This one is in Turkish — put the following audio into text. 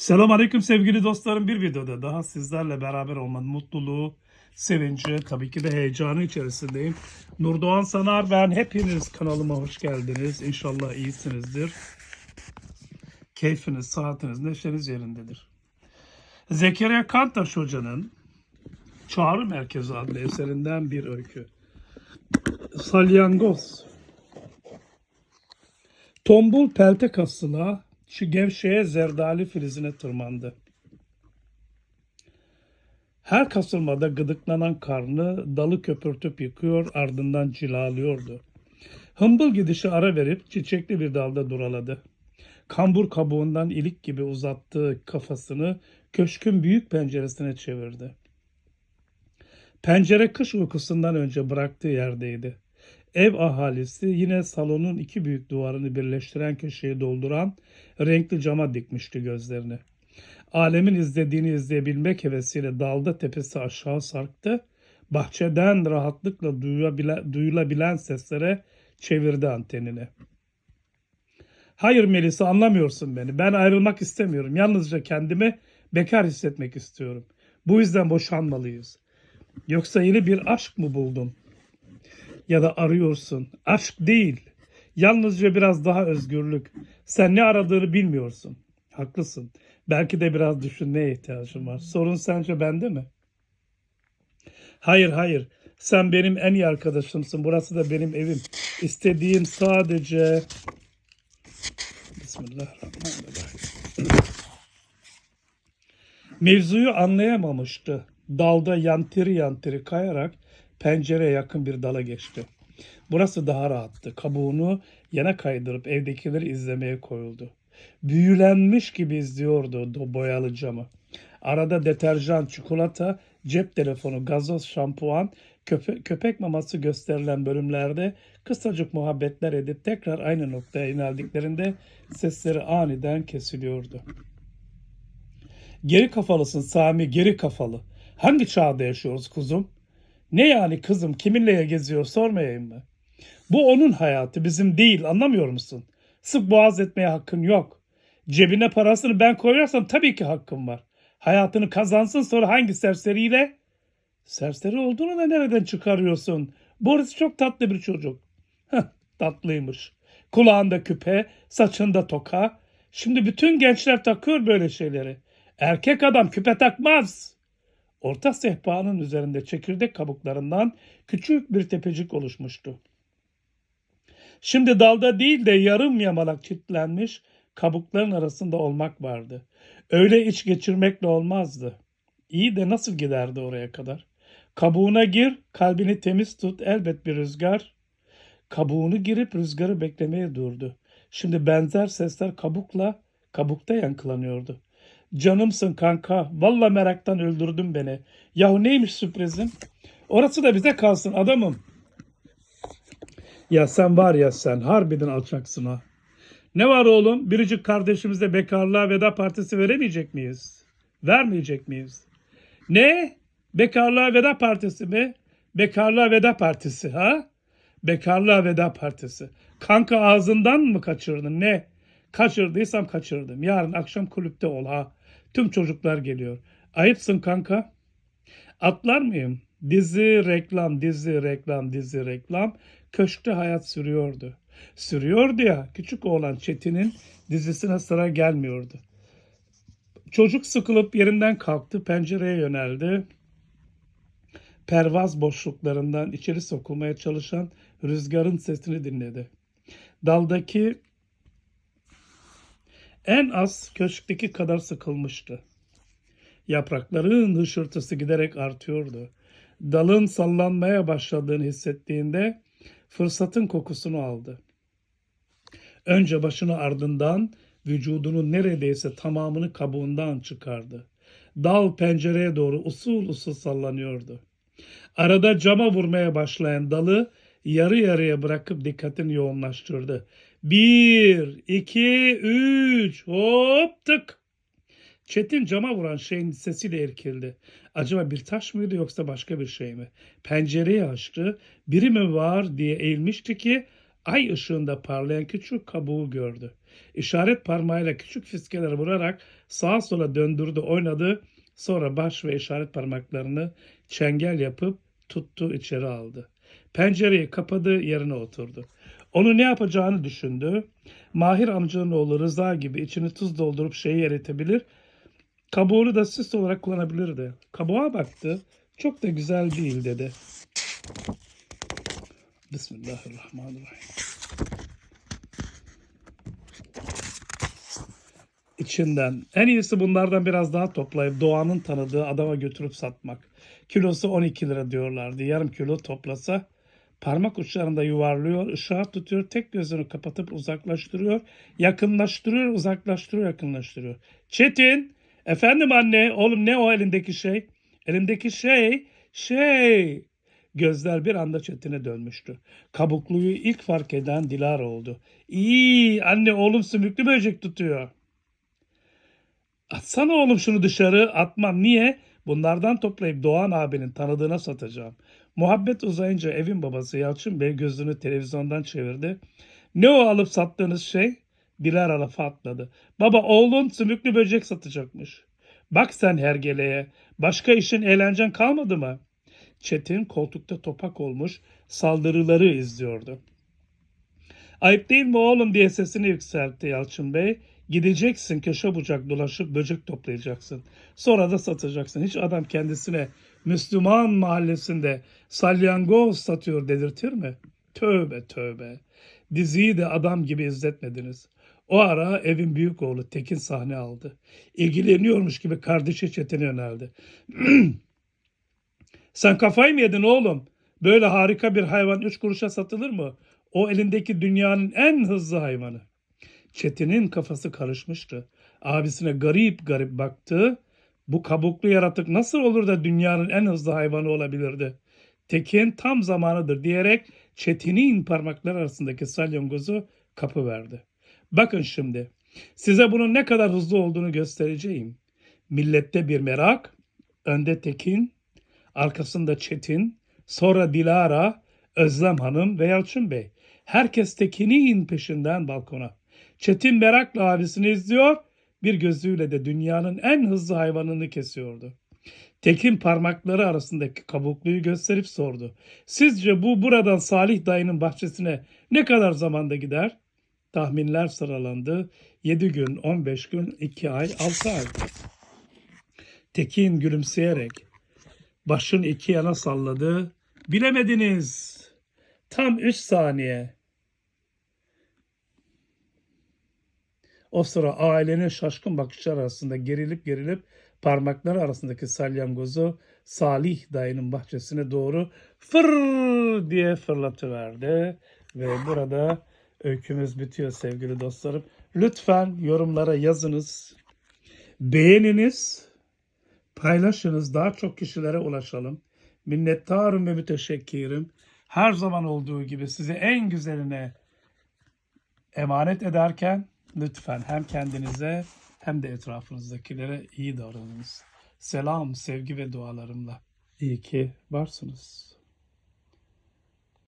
Selam aleyküm sevgili dostlarım. Bir videoda daha sizlerle beraber olmanın mutluluğu, sevinci, tabii ki de heyecanı içerisindeyim. Nurdoğan Sanar ben. Hepiniz kanalıma hoş geldiniz. İnşallah iyisinizdir. Keyfiniz, saatiniz, neşeniz yerindedir. Zekeriya Kantaş Hoca'nın Çağrı Merkezi adlı eserinden bir öykü. Salyangoz. Tombul pelte kasıla şu gevşeye zerdali filizine tırmandı. Her kasılmada gıdıklanan karnı dalı köpürtüp yıkıyor ardından cilalıyordu. Hımbıl gidişi ara verip çiçekli bir dalda duraladı. Kambur kabuğundan ilik gibi uzattığı kafasını köşkün büyük penceresine çevirdi. Pencere kış uykusundan önce bıraktığı yerdeydi. Ev ahalisi yine salonun iki büyük duvarını birleştiren köşeyi dolduran renkli cama dikmişti gözlerini. Alemin izlediğini izleyebilmek hevesiyle dalda tepesi aşağı sarktı. Bahçeden rahatlıkla duyulabilen, seslere çevirdi antenini. Hayır Melisa anlamıyorsun beni. Ben ayrılmak istemiyorum. Yalnızca kendimi bekar hissetmek istiyorum. Bu yüzden boşanmalıyız. Yoksa yeni bir aşk mı buldun? Ya da arıyorsun. Aşk değil. Yalnızca biraz daha özgürlük. Sen ne aradığını bilmiyorsun. Haklısın. Belki de biraz düşünmeye ihtiyacım var. Sorun sence bende mi? Hayır hayır. Sen benim en iyi arkadaşımsın. Burası da benim evim. İstediğim sadece... Bismillahirrahmanirrahim. Mevzuyu anlayamamıştı. Dalda yantiri yantiri kayarak pencereye yakın bir dala geçti. Burası daha rahattı. Kabuğunu yana kaydırıp evdekileri izlemeye koyuldu. Büyülenmiş gibi izliyordu boyalı camı. Arada deterjan, çikolata, cep telefonu, gazoz, şampuan, köpe- köpek maması gösterilen bölümlerde kısacık muhabbetler edip tekrar aynı noktaya ineldiklerinde sesleri aniden kesiliyordu. Geri kafalısın Sami, geri kafalı. Hangi çağda yaşıyoruz kuzum? Ne yani kızım kiminle geziyor sormayayım mı? Bu onun hayatı bizim değil anlamıyor musun? Sık boğaz etmeye hakkın yok. Cebine parasını ben koyarsam tabii ki hakkım var. Hayatını kazansın sonra hangi serseriyle? Serseri olduğunu da nereden çıkarıyorsun? Boris çok tatlı bir çocuk. Heh, tatlıymış. Kulağında küpe, saçında toka. Şimdi bütün gençler takıyor böyle şeyleri. Erkek adam küpe takmaz. Orta sehpanın üzerinde çekirdek kabuklarından küçük bir tepecik oluşmuştu. Şimdi dalda değil de yarım yamalak çitlenmiş kabukların arasında olmak vardı. Öyle iç geçirmekle olmazdı. İyi de nasıl giderdi oraya kadar? Kabuğuna gir, kalbini temiz tut, elbet bir rüzgar. Kabuğunu girip rüzgarı beklemeye durdu. Şimdi benzer sesler kabukla, kabukta yankılanıyordu. Canımsın kanka. Valla meraktan öldürdün beni. Yahu neymiş sürprizin? Orası da bize kalsın adamım. Ya sen var ya sen harbiden alçaksın ha. Ne var oğlum? Biricik kardeşimize bekarlığa veda partisi veremeyecek miyiz? Vermeyecek miyiz? Ne? Bekarlığa veda partisi mi? Bekarlığa veda partisi ha? Bekarlığa veda partisi. Kanka ağzından mı kaçırdın ne? Kaçırdıysam kaçırdım. Yarın akşam kulüpte ol ha. Tüm çocuklar geliyor. Ayıpsın kanka. Atlar mıyım? Dizi, reklam, dizi, reklam, dizi, reklam. Köşkte hayat sürüyordu. Sürüyordu ya. Küçük oğlan Çetin'in dizisine sıra gelmiyordu. Çocuk sıkılıp yerinden kalktı, pencereye yöneldi. Pervaz boşluklarından içeri sokulmaya çalışan rüzgarın sesini dinledi. Daldaki en az köşkteki kadar sıkılmıştı. Yaprakların hışırtısı giderek artıyordu. Dalın sallanmaya başladığını hissettiğinde fırsatın kokusunu aldı. Önce başını ardından vücudunun neredeyse tamamını kabuğundan çıkardı. Dal pencereye doğru usul usul sallanıyordu. Arada cama vurmaya başlayan dalı yarı yarıya bırakıp dikkatini yoğunlaştırdı. Bir, iki, üç, hop tık. Çetin cama vuran şeyin sesiyle irkildi. Acaba bir taş mıydı yoksa başka bir şey mi? Pencereyi açtı. Biri mi var diye eğilmişti ki ay ışığında parlayan küçük kabuğu gördü. İşaret parmağıyla küçük fiskeleri vurarak sağa sola döndürdü, oynadı. Sonra baş ve işaret parmaklarını çengel yapıp tuttu, içeri aldı. Pencereyi kapadı, yerine oturdu. Onu ne yapacağını düşündü. Mahir amcanın oğlu Rıza gibi içini tuz doldurup şeyi eritebilir. Kabuğunu da süs olarak kullanabilirdi. Kabuğa baktı. Çok da güzel değil dedi. Bismillahirrahmanirrahim. İçinden en iyisi bunlardan biraz daha toplayıp doğanın tanıdığı adama götürüp satmak. Kilosu 12 lira diyorlardı. Yarım kilo toplasa parmak uçlarında yuvarlıyor, ışığa tutuyor, tek gözünü kapatıp uzaklaştırıyor, yakınlaştırıyor, uzaklaştırıyor, yakınlaştırıyor. Çetin, efendim anne, oğlum ne o elindeki şey? Elimdeki şey, şey. Gözler bir anda Çetin'e dönmüştü. Kabukluyu ilk fark eden Dilara oldu. İyi, anne oğlum sümüklü böcek tutuyor. Atsana oğlum şunu dışarı. Atmam. Niye? Bunlardan toplayıp Doğan abinin tanıdığına satacağım. Muhabbet uzayınca evin babası Yalçın Bey gözünü televizyondan çevirdi. Ne o alıp sattığınız şey? Dilara lafa atladı. Baba oğlun sümüklü böcek satacakmış. Bak sen hergeleye. Başka işin eğlencen kalmadı mı? Çetin koltukta topak olmuş saldırıları izliyordu. Ayıp değil mi oğlum diye sesini yükseltti Yalçın Bey. Gideceksin köşe bucak dolaşıp böcek toplayacaksın. Sonra da satacaksın. Hiç adam kendisine Müslüman mahallesinde salyangoz satıyor dedirtir mi? Tövbe tövbe. Diziyi de adam gibi izletmediniz. O ara evin büyük oğlu Tekin sahne aldı. İlgileniyormuş gibi kardeşi Çetin'e yöneldi. Sen kafayı mı yedin oğlum? Böyle harika bir hayvan üç kuruşa satılır mı? O elindeki dünyanın en hızlı hayvanı. Çetin'in kafası karışmıştı. Abisine garip garip baktı. Bu kabuklu yaratık nasıl olur da dünyanın en hızlı hayvanı olabilirdi? Tekin tam zamanıdır diyerek Çetin'in parmakları arasındaki salyangozu kapı verdi. Bakın şimdi size bunun ne kadar hızlı olduğunu göstereceğim. Millette bir merak, önde Tekin, arkasında Çetin, sonra Dilara, Özlem Hanım ve Yalçın Bey. Herkes Tekin'in peşinden balkona. Çetin merakla abisini izliyor, bir gözüyle de dünyanın en hızlı hayvanını kesiyordu. Tekin parmakları arasındaki kabukluyu gösterip sordu. Sizce bu buradan Salih dayının bahçesine ne kadar zamanda gider? Tahminler sıralandı. 7 gün, 15 gün, 2 ay, 6 ay. Tekin gülümseyerek başın iki yana salladı. Bilemediniz. Tam 3 saniye. O sıra ailenin şaşkın bakışlar arasında gerilip gerilip parmakları arasındaki salyangozu Salih dayının bahçesine doğru fır diye fırlatıverdi. Ve burada öykümüz bitiyor sevgili dostlarım. Lütfen yorumlara yazınız. Beğeniniz. Paylaşınız. Daha çok kişilere ulaşalım. Minnettarım ve müteşekkirim. Her zaman olduğu gibi size en güzeline emanet ederken lütfen hem kendinize hem de etrafınızdakilere iyi davranınız. Selam, sevgi ve dualarımla. İyi ki varsınız.